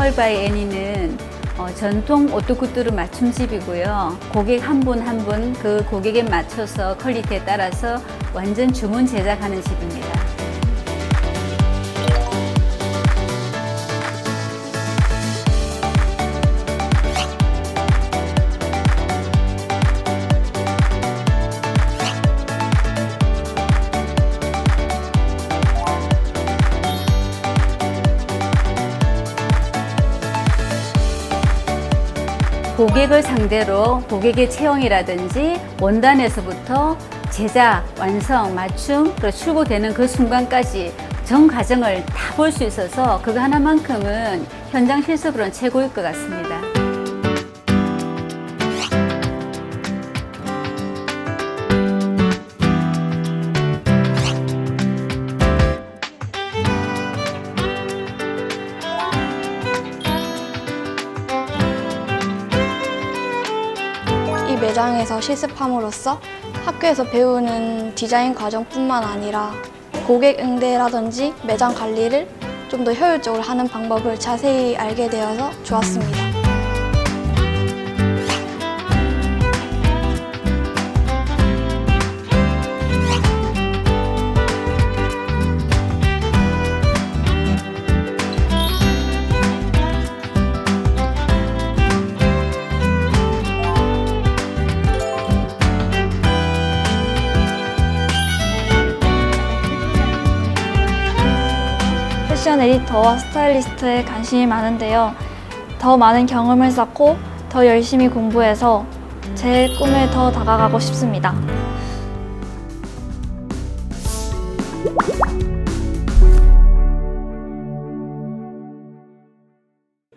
컬 바이 애니는 어, 전통 오토쿠뚜르 맞춤집이고요. 고객 한 분 한 분 그 고객에 맞춰서 퀄리티에 따라서 완전 주문 제작하는 집입니다. 고객을 상대로 고객의 체형이라든지 원단에서부터 제작, 완성, 맞춤, 그리고 출고되는 그 순간까지 전 과정을 다 볼 수 있어서 그거 하나만큼은 현장 실습으로는 최고일 것 같습니다. 매장에서 실습함으로써 학교에서 배우는 디자인 과정뿐만 아니라 고객 응대라든지 매장 관리를 좀 더 효율적으로 하는 방법을 자세히 알게 되어서 좋았습니다. 패션 에디터와 스타일리스트에 관심이 많은데요. 더 많은 경험을 쌓고 더 열심히 공부해서 제 꿈에 더 다가가고 싶습니다.